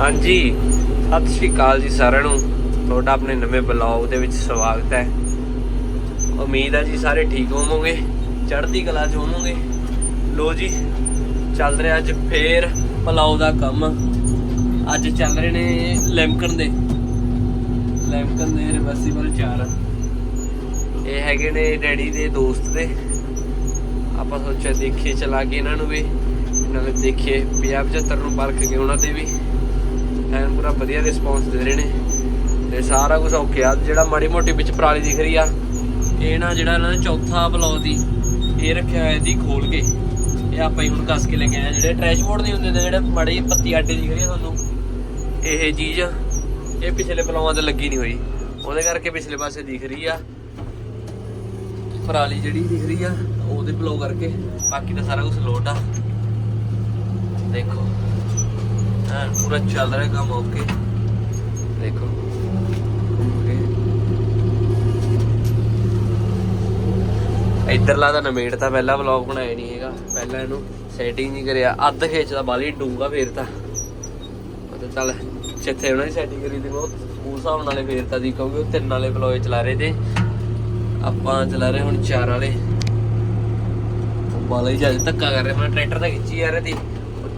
ਹਾਂਜੀ, ਸਤਿ ਸ਼੍ਰੀ ਅਕਾਲ ਜੀ ਸਾਰਿਆਂ ਨੂੰ। ਤੁਹਾਡਾ ਆਪਣੇ ਨਵੇਂ ਬਲੌਗ ਦੇ ਵਿੱਚ ਸਵਾਗਤ ਹੈ। ਉਮੀਦ ਹੈ ਜੀ ਸਾਰੇ ਠੀਕ ਹੋਵੋਗੇ, ਚੜ੍ਹਦੀ ਕਲਾ 'ਚ ਹੋਵੋਗੇ। ਲੋ ਜੀ, ਚੱਲ ਰਿਹਾ ਅੱਜ ਫੇਰ ਪਲਾਉ ਦਾ ਕੰਮ। ਅੱਜ ਚੱਲ ਰਹੇ ਨੇ ਲੈਮਕਨ ਦੇ। ਲੈਮਕਨ ਦੇ ਰਿਵਰਸੀਬਲ ਚਾਰ। ਇਹ ਹੈਗੇ ਨੇ ਡੈਡੀ ਦੇ ਦੋਸਤ ਦੇ। ਆਪਾਂ ਸੋਚਿਆ ਦੇਖੀਏ, ਚਲਾ ਕੇ ਇਹਨਾਂ ਨੂੰ ਵੀ। ਨਾਲੇ ਦੇਖੀਏ 50 75 ਨੂੰ ਪਰਖ ਕੇ ਉਹਨਾਂ ਦੇ ਵੀ। ਐਨ ਪੂਰਾ ਵਧੀਆ ਰਿਸਪੌਂਸ ਦੇ ਰਹੇ ਨੇ। ਤੇ ਸਾਰਾ ਕੁਝ ਓਕੇ ਆ। ਜਿਹੜਾ ਮਾੜੀ ਮੋਟੀ ਵਿੱਚ ਪਰਾਲੀ ਦਿਖ ਰਹੀ ਆ, ਇਹ ਨਾ ਜਿਹੜਾ ਇਹਨਾਂ ਨੇ ਚੌਥਾ ਬਲੌਗ ਦੀ ਇਹ ਰੱਖਿਆ ਹੋਇਆ ਦੀ ਖੋਲ ਕੇ, ਇਹ ਆਪਾਂ ਹੀ ਹੁਣ ਕੱਸ ਕੇ ਲੈ ਕੇ ਆਏ ਜਿਹੜੇ ਟਰੈਸ਼ ਬੋਰਡ ਨਹੀਂ ਹੁੰਦੇ ਨੇ ਜਿਹੜੇ ਮਾੜੀ ਪੱਤੀ ਆਟੇ ਦਿਖ ਰਹੀ ਆ ਤੁਹਾਨੂੰ, ਇਹ ਚੀਜ਼ ਇਹ ਪਿਛਲੇ ਬਲੌਗਾਂ ਤੇ ਲੱਗੀ ਨਹੀਂ ਹੋਈ। ਉਹਦੇ ਕਰਕੇ ਪਿਛਲੇ ਪਾਸੇ ਦਿਖ ਰਹੀ ਆ। ਪਰਾਲੀ ਜਿਹੜੀ ਦਿਖ ਰਹੀ ਆ, ਉਹਦੇ ਬਲੌਗ ਕਰਕੇ ਬਾਕੀ ਤਾਂ ਸਾਰਾ ਕੁਝ ਲੋਟ ਆ। ਦੇਖੋ। ਹਾਂ, ਪੂਰਾ ਚੱਲ ਰਿਹਾ ਕੰਮ ਓਕੇ। ਦੇਖੋ। ਓਕੇ ਤਾਂ ਨਮੇੜ ਤਾਂ ਪਹਿਲਾ ਵਲੌਗ ਬਣਾਇਆ ਨਹੀਂ ਹੈਗਾ। ਪਹਿਲਾਂ ਇਹਨੂੰ ਸੈਟਿੰਗ ਨਹੀਂ ਕਰਿਆ। ਅੱਧ ਖੇਚਦਾ ਬਾਲੀ ਡੂੰਗਾ ਫੇਰ ਤਾਂ। ਉਹ ਚੱਲ, ਜਿੱਥੇ ਉਹਨਾਂ ਦੀ ਸੈਟਿੰਗ ਕਰੀ ਤੇ ਉਹ ਉਸ ਹਿਸਾਬ ਨਾਲੇ ਫੇਰਤਾ ਦੀ ਕਿਉਂਕਿ ਉਹ ਤਿੰਨ ਵਾਲੇ ਵਲੌਗ ਚਲਾ ਰਹੇ ਤੇ ਆਪਾਂ ਚਲਾ ਰਹੇ ਹੁਣ ਚਾਰ ਵਾਲੇ। ਉਹ ਬਾਲਾ ਹੀ ਜ਼ਿਆਦਾ ਧੱਕਾ ਕਰ ਰਿਹਾ। ਮੈਂ ਟਰੈਕਟਰ ਤਾਂ ਖਿੱਚੀ ਜਾ ਰਿਹਾ ਸੀ।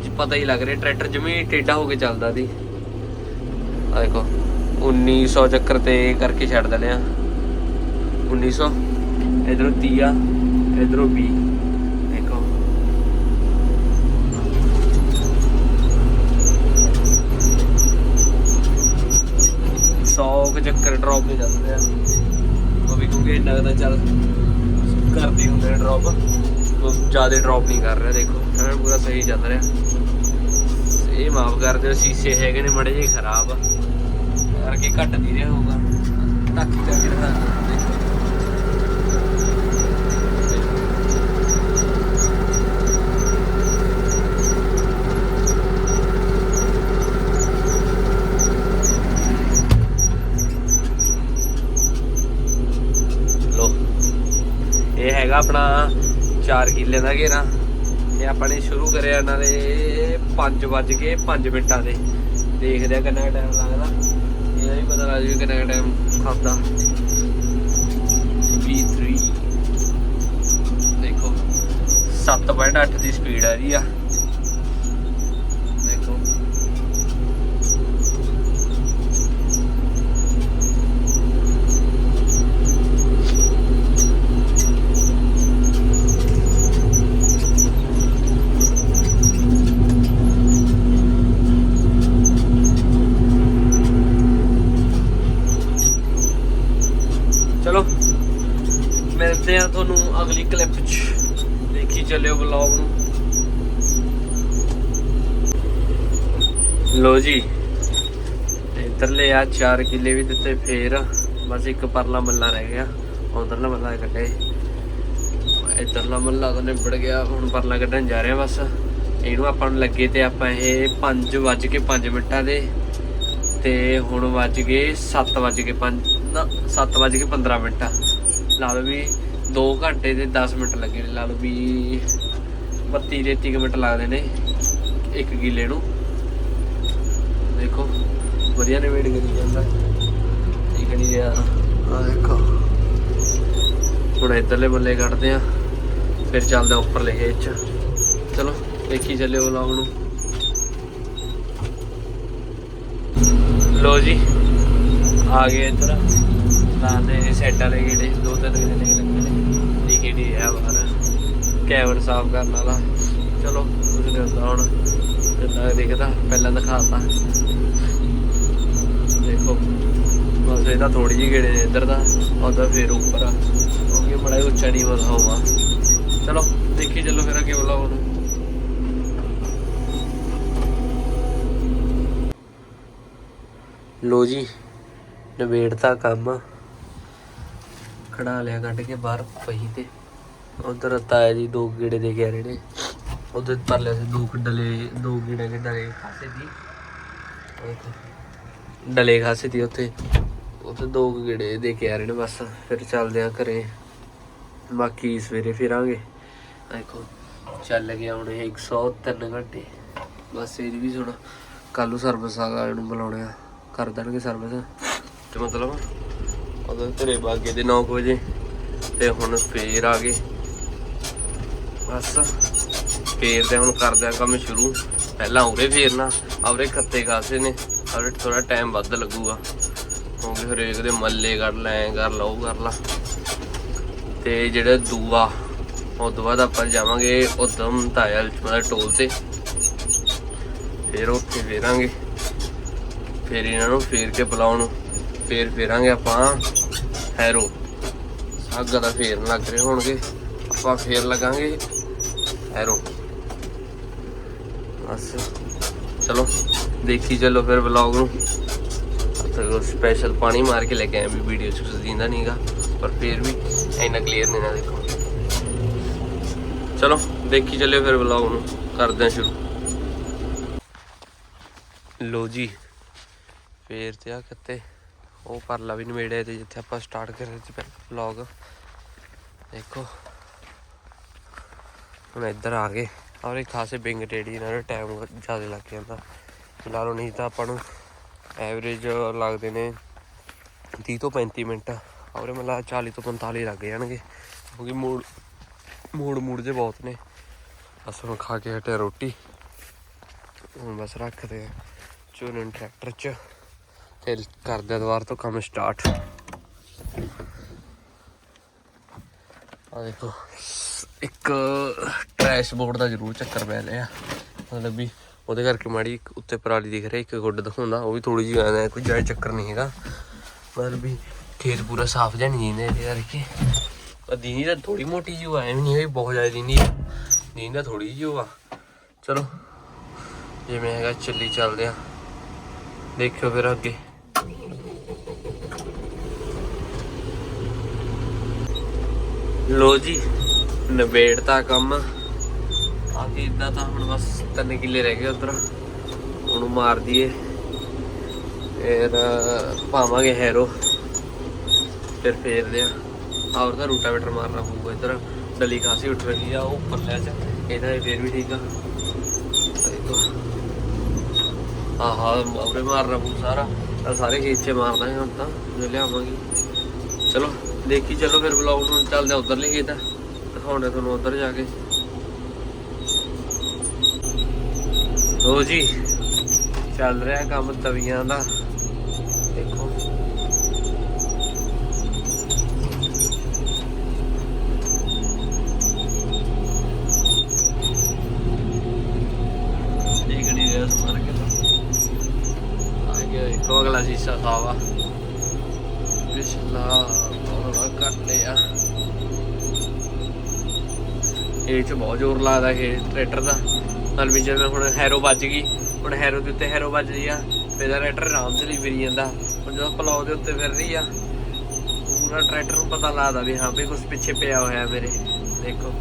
ਪਤਾ ਹੀ ਲੱਗ ਰਿਹਾ, ਟਰੈਕਟਰ ਜਿਵੇਂ ਟੇਢਾ ਹੋ ਕੇ ਚੱਲਦਾ ਸੀ। ਆ ਦੇਖੋ 1900 ਚੱਕਰ ਤੇ ਕਰਕੇ ਛੱਡ ਦਿੰਦੇ ਆ। 1900 ਇਧਰੋਂ 30 ਆ, ਇਧਰੋਂ 20 ਦੇਖੋ। ਸੌ ਕੁ ਚੱਕਰ ਡ੍ਰੌਪ ਤੇ ਚੱਲਦੇ ਆ। ਉਹ ਵੀ ਕਿਉਂਕਿ ਇੰਨਾ ਕੁ ਤਾਂ ਚੱਲ ਕਰਦੇ ਹੁੰਦੇ ਨੇ ਡ੍ਰੌਪ ਜ਼ਿਆਦਾ ਡ੍ਰੌਪ ਨਹੀਂ ਕਰ ਰਿਹਾ, ਦੇਖੋ। ਐਨ ਪੂਰਾ ਸਹੀ ਚੱਲ ਰਿਹਾ। ਇਹ ਮਾਫ ਕਰ ਦਿਓ, ਸ਼ੀਸ਼ੇ ਹੈਗੇ ਨੇ, ਮੜੇ ਜਿਹੇ ਖਰਾਬ ਕਰਕੇ ਘੱਟ ਨਹੀਂ ਰਿਹਾ ਹੋਊਗਾ। ਟਾਕੀ ਕਰਕੇ ਦਿਖਾ ਦਿਓ, ਦੇਖੋ ਲੋ ਇਹ ਹੈਗਾ ਆਪਣਾ 4 ਕਿੱਲੇ ਦਾ ਘੇਰਾ ਇਹ ਆਪਾਂ ਨੇ ਸ਼ੁਰੂ ਕਰਿਆ ਇਹਨਾਂ ਦੇ 5 ਵੱਜ ਕੇ 5 ਮਿੰਟਾਂ ਦੇ। ਦੇਖਦੇ ਆ ਕਿੰਨਾ ਟਾਈਮ ਲੱਗਦਾ। ਇਹਦਾ ਵੀ ਪਤਾ ਲੱਗ ਜੂ ਕਿੰਨਾ ਟਾਈਮ ਖਾਂਦਾ। 23 ਦੇਖੋ 7.8 ਦੀ ਸਪੀਡ ਆ ਰਹੀ ਆ ਦੇਖੋ ਚਲੋ ਮਿਲਦੇ ਆ ਤੁਹਾਨੂੰ ਅਗਲੀ ਕਲਿੱਪ 'ਚ ਦੇਖੀ ਚੱਲਿਓ ਵਲੌਗ ਨੂੰ। ਲੋ ਜੀ ਇਧਰਲੇ ਆ 4 ਕਿੱਲੇ ਵੀ ਦਿੱਤੇ ਫੇਰ। ਬਸ ਇੱਕ ਪਰਲਾ ਮੱਲਾ ਰਹਿ ਗਿਆ। ਉਧਰਲਾ ਮੱਲਾ ਕੱਢੇ। ਇਧਰਲਾ ਮੱਲਾ ਤਾਂ ਨਿਬੜ ਗਿਆ। ਹੁਣ ਪਰਲਾ ਕੱਢਣ ਜਾ ਰਹੇ ਆ ਬਸ। ਇਹਨੂੰ ਆਪਾਂ ਨੂੰ ਲੱਗੇ ਤੇ ਆਪਾਂ ਇਹ 5 ਵੱਜ ਕੇ 5 ਮਿੰਟਾਂ ਦੇ। ਤੇ ਹੁਣ ਵੱਜ ਗਏ 7 ਵੱਜ ਕੇ 5 ਨਾ 7 ਵੱਜ ਕੇ 15 ਮਿੰਟ। ਲਾ ਲਓ ਵੀ 2 ਘੰਟੇ ਤੇ 10 ਮਿੰਟ ਲੱਗੇ ਨੇ ਲਾ ਲਓ ਵੀ 32 ਦੇ 30 ਮਿੰਟ ਲੱਗਦੇ ਨੇ ਇੱਕ ਕਿੱਲੇ ਨੂੰ। ਦੇਖੋ ਵਧੀਆ ਨੇ ਵੇਟ ਕਰੀ ਜਾਂਦਾ ਠੀਕ ਨਹੀਂ ਰਿਹਾ ਆ ਦੇਖੋ। ਹੁਣ ਇੱਧਰਲੇ ਬੱਲੇ ਕੱਢਦੇ ਆ ਫਿਰ ਚੱਲਦੇ ਆ ਉੱਪਰਲੇ ਖੇਤ ਚ। ਚਲੋ ਦੇਖੀ ਚੱਲਿਓ ਵਲੌਗ ਨੂੰ। ਲੋ ਜੀ ਆ ਗਏ ਇੱਧਰ। ਲਾਦੇ ਸੈੱਟ ਵਾਲੇ ਗੇੜੇ ਦੋ ਤਿੰਨ ਗੇੜੇ ਲੱਗੇ ਨੇ। ਠੀਕ ਹੈ ਆ ਬਾਹਰ। ਕੈਬਨ ਸਾਫ਼ ਕਰਨ ਵਾਲਾ। ਚਲੋ ਕੁਝ ਕਰਦਾ ਹੁਣ। ਕਿੰਨਾ ਦਿਖਦਾ। ਪਹਿਲਾਂ ਦਿਖਾਤਾ। ਦੇਖੋ। ਬਸ ਇਹਦਾ ਥੋੜੀ ਜਿਹੀ ਗੇੜੇ ਇੱਧਰ ਦਾ ਉਹਦਾ ਫੇਰ ਉੱਪਰ ਆ। ਕਿਉਂਕਿ ਬੜਾ ਉੱਚਾ ਨਹੀਂ ਵਧਾ ਹੋਵਾ ਚਲੋ, ਦੇਖੀ ਚੱਲੋ ਫਿਰ ਅੱਗੇ ਬੁਲਾਓ ਉਹਨੂੰ ਲੋ ਜੀ ਨਵੇੜਤਾ ਕੰਮ। ਖੜਾ ਲਿਆ ਕੱਢ ਕੇ ਬਾਹਰ ਪਈ ਤੇ। ਉਧਰ ਤਾਇਆ ਜੀ ਦੋ ਗੇੜੇ ਦੇ ਕੇ ਆ ਰਹੇ ਨੇ। ਉਧਰ ਪਰ ਲਿਆ ਸੀ ਦੋ ਡਲੇ, ਦੋ ਗੇੜੇ ਦੇ ਡਲੇ ਖਾਸੇ ਦੀ ਡਲੇ ਖਾਸੇ ਦੀ ਉੱਥੇ। ਉੱਥੇ ਦੋ ਕੁ ਗੇੜੇ ਦੇ ਕੇ ਆ ਰਹੇ ਨੇ ਬਸ। ਫਿਰ ਚੱਲਦੇ ਆ ਘਰੇ। ਬਾਕੀ ਸਵੇਰੇ ਫਿਰਾਂਗੇ। ਆਹ ਦੇਖੋ, ਚੱਲ ਗਿਆ ਹੁਣ ਇਹ 103 ਘੰਟੇ। ਬਸ ਇਹਦੀ ਵੀ ਸੁਣਾ ਕੱਲ ਨੂੰ ਸਰਵਿਸ ਵਾਲਿਆਂ ਨੂੰ ਬੁਲਾਉਣੇ ਆ। ਕਰ ਦੇਣਗੇ ਸਰਵਿਸ ਤੇ ਮਤਲਬ ਉਦੋਂ ਘਰੇ ਬਾਗੇ ਦੇ 9 ਵਜੇ ਤੇ ਹੁਣ ਫੇਰ ਆ ਗਏ। ਬਸ, ਫੇਰ ਤੇ ਹੁਣ ਕਰਦੇ ਆ ਕੰਮ ਸ਼ੁਰੂ। ਪਹਿਲਾਂ ਉਰੇ ਫੇਰਨਾ ਆਵਰੇ ਖੱਤੇ ਖਾਸੇ ਨੇ ਆਵਰੇ ਥੋੜਾ ਟਾਈਮ ਵੱਧ ਲੱਗੂਗਾ। ਕਿਉਂਕਿ ਹਰੇਕ ਦੇ ਮੱਲੇ ਕੱਢ ਲੈ, ਐਂ ਕਰ ਲਾ, ਉਹ ਕਰ ਲਾ। ਤੇ ਜਿਹੜਾ ਦੂਆ, ਉਹ ਤੋਂ ਬਾਅਦ ਆਪਾਂ ਜਾਵਾਂਗੇ ਉਦਮ ਤਾਇਲ ਮਤਲਬ ਟੋਲ ਤੇ। ਫਿਰ ਉੱਥੇ ਫੇਰਾਂਗੇ। ਫਿਰ ਇਹਨਾਂ ਨੂੰ ਫੇਰ ਕੇ ਬੁਲਾਉਣ। ਫੇਰ ਫੇਰਾਂਗੇ ਆਪਾਂ ਹੈਰੋ। ਸਾਗਾ ਦਾ ਫੇਰਨ ਲੱਗ ਰਹੇ ਹੋਣਗੇ। ਆਪਾਂ ਫੇਰ ਲਗਾਂਗੇ ਹੈਰੋ। ਬਸ। ਚਲੋ, ਦੇਖੀ ਚੱਲੋ ਫਿਰ ਵਲੌਗ ਨੂੰ। ਤੇ ਸਪੈਸ਼ਲ ਪਾਣੀ ਮਾਰ ਕੇ ਲੈ ਕੇ ਆਇਆ ਵੀ ਵੀਡੀਓ ਚ ਕੁਝ ਦਿੰਦਾ ਨਹੀਂਗਾ ਪਰ ਫੇਰ ਵੀ ਇੰਨਾ ਕਲੀਅਰ ਨਹੀਂ ਨਾ ਦੇਖੋ। ਚਲੋ, ਦੇਖੀ ਚੱਲਿਓ ਫਿਰ ਵਲੌਗ ਨੂੰ। ਕਰਦੇ ਹਾਂ ਸ਼ੁਰੂ। ਲੋ ਜੀ। ਫੇਰ ਤੇ ਆ ਕਿਤੇ ਉਹ ਪਰਲਾ ਵੀ ਨਵੇੜੇ ਤੇ ਜਿੱਥੇ ਆਪਾਂ ਸਟਾਰਟ ਕਰ ਰਹੇ ਸੀ ਵਲੌਗ ਦੇਖੋ। ਹੁਣ ਇੱਧਰ ਆ ਗਏ। ਔਰ ਇਹ ਖਾਸੇ ਬਿੰਗ ਟੇੜੀ ਇਹਨਾਂ ਦਾ ਟਾਈਮ ਜ਼ਿਆਦਾ ਲੱਗ ਜਾਂਦਾ। ਲਾ ਲਓ ਨਹੀਂ ਤਾਂ ਆਪਾਂ ਨੂੰ ਐਵਰੇਜ ਲੱਗਦੇ ਨੇ 30 ਤੋਂ 35 ਮਿੰਟ। ਔਰ ਇਹ ਮਤਲਬ 40 ਤੋਂ 45 ਲੱਗ ਜਾਣਗੇ। ਕਿਉਂਕਿ ਮੂਡ ਮੂਡ ਮੂਡ ਜੇ ਬਹੁਤ ਨੇ। ਬਸ ਹੁਣ ਖਾ ਕੇ ਹਟਿਆ ਰੋਟੀ। ਹੁਣ ਬਸ ਰੱਖਦੇ ਆ। ਚੂਰਨ ਟਰੈਕਟਰ ਚ। ਤੇ ਕਰਦੇ ਦੁਬਾਰ ਤੋਂ ਕੰਮ ਸਟਾਰਟ ਆ ਦੇਖੋ, ਇੱਕ ਟਰੈਸ਼ ਬੋਰਡ ਦਾ ਜ਼ਰੂਰ ਚੱਕਰ ਪੈ ਲਿਆ ਮਤਲਬ ਵੀ ਉਹਦੇ ਕਰਕੇ ਮਾੜੀ ਉੱਤੇ ਪਰਾਲੀ ਦਿਖ ਰਿਹਾ, ਇੱਕ ਗੁੱਡ ਦਿਖਾਉਂਦਾ, ਉਹ ਵੀ ਥੋੜੀ ਜਿਹੀ ਆਉਂਦਾ ਕੋਈ ਜ਼ਿਆਦਾ ਚੱਕਰ ਨਹੀਂ ਹੈਗਾ। ਮਤਲਬ ਵੀ ਖੇਤ ਪੂਰਾ ਸਾਫ਼ ਜਿਹਾ ਨਹੀਂ ਦਿੰਦੇ ਇਹਦੇ ਕਰਕੇ। ਦੀਨੀ ਤਾਂ ਥੋੜੀ ਮੋਟੀ ਜਿਹੀ ਆਏ ਨਹੀਂ ਹੈਗੀ ਬਹੁਤ ਜ਼ਿਆਦਾ ਦੀਨੀ ਆ। ਦੀਨੀ ਤਾਂ ਥੋੜੀ ਜਿਹੀ ਆ। ਚਲੋ, ਜਿਵੇਂ ਹੈਗਾ ਚੱਲੀ ਚੱਲਦੇ ਆ। ਦੇਖਿਓ ਫਿਰ ਅੱਗੇ। ਲੋ ਜੀ ਨਵੇੜਤਾ ਕੰਮ। ਆ ਕੇ ਇਦਾਂ ਤਾਂ ਹੁਣ ਬਸ ਤਿੰਨ ਕਿੱਲੇ ਰਹਿ ਗਏ ਉਧਰ। ਉਹਨੂੰ ਮਾਰ ਦਈਏ। ਫਿਰ ਪਾਵਾਂਗੇ ਹੈਰੋ ਫਿਰ ਫੇਰਦੇ ਆ। ਆਉਰ ਦਾ ਰੂਟਾਵੇਟਰ ਮਾਰਨਾ ਪਊਗਾ ਇਧਰ। ਡਲੀ ਖਾਸੀ ਉੱਠ ਰਹੀ ਆ, ਉਹ ਉੱਪਰ ਲੈ ਚ। ਇਹਦਾ ਇਹ ਫੇਰ ਵੀ ਠੀਕ ਆ। ਆਹ ਦੇਖੋ। ਆਹਾ ਮਾਰਨਾ ਪਊ ਸਾਰਾ। ਸਾਰੇ ਖੇਤ 'ਚ ਮਾਰ ਹੁਣ ਤਾਂ। ਜੇ ਲਿਆਵਾਂਗੇ। ਚਲੋ। ਦੇਖੀ, ਚਲੋ ਫਿਰ ਬਲੌਗ ਨੂੰ ਚੱਲਦੇ ਉਧਰ ਖੇਤ ਦਿਖਾਉਣੇ ਤੁਹਾਨੂੰ ਉਧਰ ਜਾ ਕੇ। ਲੋ ਜੀ, ਚੱਲ ਰਿਹਾ ਕੰਮ ਤਵੀਆਂ ਦਾ ਦੇਖੋ ਦੇਖ ਨਹੀਂ ਰਿਹਾ ਸਮਾਰ ਕੇ ਆ ਗਿਆ ਇੱਕ ਅਗਲਾ ਸ਼ੀਸ਼ਾ ਸਾਵਾ ਪਿਛਲਾ ਬਹੁਤ ਕੱਟ ਲਿਆ ਇਹ ਚ ਬਹੁਤ ਜ਼ੋਰ ਲੱਗਦਾ ਇਹ ਟਰੈਕਟਰ ਦਾ। ਨਾਲ ਵੀ ਜਿਵੇਂ ਹੁਣ ਹੈਰੋ ਵੱਜ ਗਈ, ਹੁਣ ਹੈਰੋ ਦੇ ਉੱਤੇ ਹੈਰੋ ਵੱਜਦੀ ਆ, ਫਿਰ ਇਹਦਾ ਟਰੈਕਟਰ ਆਰਾਮ ਨਾਲ ਹੀ ਫਿਰੀ ਜਾਂਦਾ। ਹੁਣ ਜਦੋਂ ਪਲਾਉ ਦੇ ਉੱਤੇ ਫਿਰ ਰਹੀ ਆ, ਪੂਰਾ ਟਰੈਕਟਰ ਨੂੰ ਪਤਾ ਲੱਗਦਾ ਵੀ ਹਾਂ ਵੀ ਕੁਝ ਪਿੱਛੇ ਪਿਆ ਹੋਇਆ ਮੇਰੇ, ਦੇਖੋ।